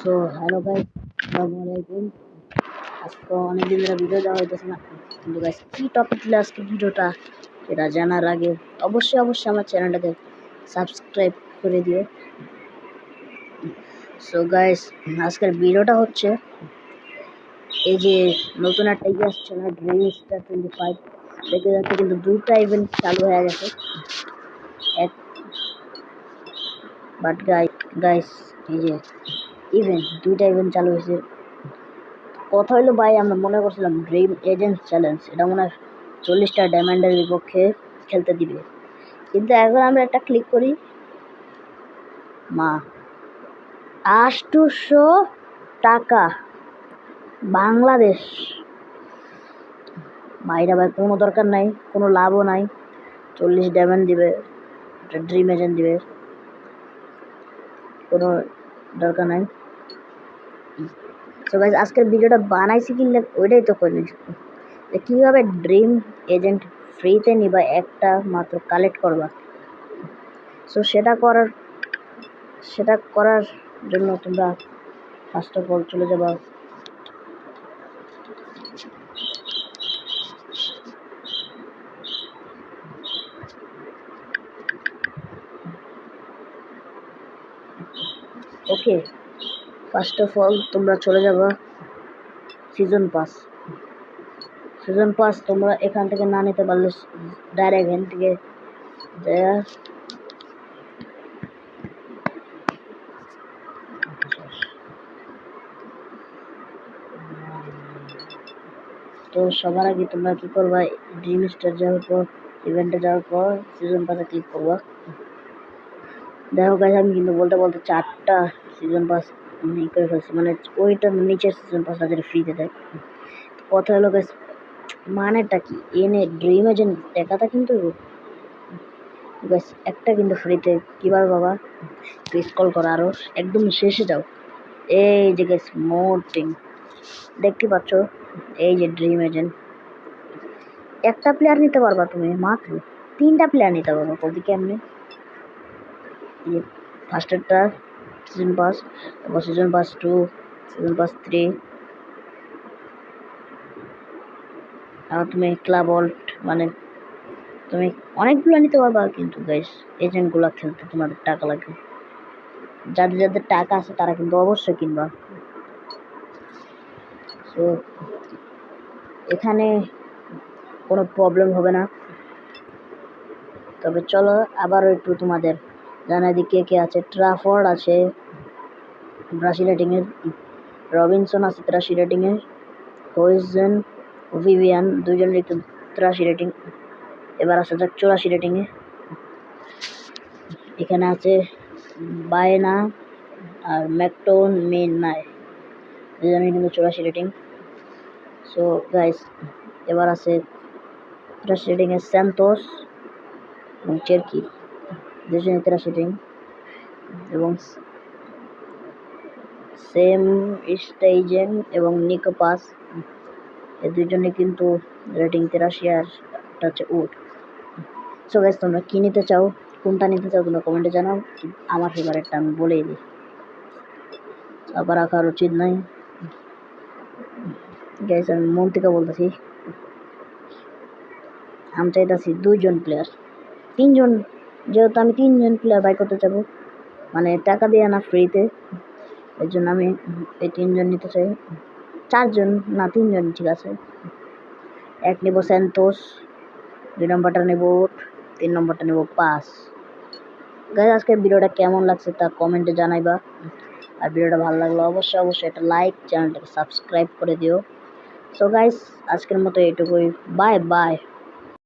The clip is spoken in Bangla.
সো হ্যালো গাইস আসসালামু আলাইকুম আজকে অনেকদিন ধরে ভিডিও দেওয়া হইতেছে না। কিন্তু গাইস কী টপিক ছিল আজকে ভিডিওটা এটা জানার আগে অবশ্যই অবশ্যই আমার চ্যানেলটাকে সাবস্ক্রাইব করে দিও। সো গাইস আজকের ভিডিওটা হচ্ছে এই যে নতুন একটা ইয়ে আসছে না ড্রিম স্টার টোয়েন্টি ফাইভ দেখতে যাচ্ছে কিন্তু দুইটা ইভেন্ট চালু হয়ে গেছে। এক বাট গাই গাইস এই যে ইভেন্ট দুইটা ইভেন্ট চালু হয়েছে। কথা হইল ভাই, আমরা মনে করছিলাম ড্রিম এজেন্ট চ্যালেঞ্জ এটা মনে হয় চল্লিশটা ডায়মন্ডের বিপক্ষে খেলতে দিবে। কিন্তু এখন আমরা একটা ক্লিক করি, মা আটশোশো টাকা বাংলাদেশ। ভাইরা ভাই, কোনো দরকার নাই, কোনো লাভও নাই। চল্লিশ ডায়মন্ড দিবে ড্রিম এজেন্ট দিবে। কোনো দরকার নাই। তো গাইজ আজকের ভিডিওটা বানাইছি কি ওইটাই তো করে কীভাবে ড্রিম এজেন্ট ফ্রিতে নিবা একটা মাত্র কালেক্ট করবা। সো সেটা করার সেটা করার জন্য তোমরা ফার্স্ট অফ অল চলে যাবা। ওকে ফার্স্ট অফ অল তোমরা চলে যাবা সিজন পাস সিজন পাস তোমরা এখান থেকে না নিতে পারলে ডাইরেক্ট এখান থেকে তো সবার আগে তোমরা কি করবা ড্রিম স্টার যাওয়ার পর ইভেন্টে যাওয়ার পর সিজন পাসে ক্লিক করবা। দেখো গাইজ আমি কিন্তু বলতে বলতে চারটা সিজন পাস ই করে ফেলছি মানে ওইটার নিচের সিজন পাসটা যেটা ফ্রিতে দেয়। কথা হলো গাইজ মানেটা কি? এনে ড্রিম এজেন্ট দেখাটা কিন্তু গাইজ একটা কিন্তু ফ্রিতে কীভাবে বাবা? স্কল করো আরও একদম শেষে যাও। এই যে গাইজ মোটিং দেখতে পাচ্ছ? এই যে ড্রিম এজেন্ট একটা প্লেয়ার নিতে পারবা তুমি, মাত্র। তিনটা প্লেয়ার নিতে পারবা, বলতে কেমনি? ফার্স্টেরটা সিজন পাস তারপর season pass two season pass three আর তুমি ক্লাব অল্ট মানে তুমি অনেকগুলো নিতে পারবা কিন্তু গাইস এজেন্টগুলো খেলতে তোমাদের টাকা লাগবে যাদের যাদের টাকা আছে তারা কিন্তু অবশ্যই কিনবা। তো এখানে কোনো প্রবলেম হবে না। তবে চলো আবারও একটু তোমাদের জানাই দিই কে আছে। ট্রাফোর্ড আছে। ব্রাসি রেটিংয়ের রবিনসন আছে তিরাশি রেটিংয়ের হোয়েজেন ভিভিয়ান দুজনের একটু তিরাশি রেটিং এবার আসা যাক চুরাশি রেটিংয়ে এখানে আছে বায়না আর ম্যাকটোন মেন নাই দুজনের কিন্তু চুরাশি রেটিং সো গাইস এবার আছে তিরাশি রেটিংয়ে স্যান্তোস এবং চেরকি। তিরাশি রিং এবং সেম স্টেজেন এবং নিকোপাস এই দুজনে কিন্তু রেটিং তিরাশি আর হচ্ছে উড সো গাইজ তোমরা কী নিতে চাও? কোনটা নিতে চাও? তোমরা কমেন্টে জানাও। আমার ফেভারেটটা আমি বলেই দিই। আবার রাখার উচিত নাই। গাইজ আমি মন থেকে বলতেছি। আমি চাইতেছি দুইজন প্লেয়ার তিনজন যেহেতু আমি তিনজন প্লেয়ার বাই করতে চাবো মানে টাকা দিয়ে না ফ্রিতে এর জন্য আমি এই তিনজন নিতে চাই। চারজন না, তিনজন, ঠিক আছে। এক নেব স্যান্তোস দুই নম্বরটা নেব তিন নম্বরটা নেব পাস গাই আজকের ভিডিওটা কেমন লাগছে তা কমেন্টে জানাইবা। আর ভিডিওটা ভালো লাগল অবশ্যই অবশ্যই একটা লাইক চ্যানেলটাকে সাবস্ক্রাইব করে দিও। সো গাইস আজকের মতো এইটুকুই। Bye bye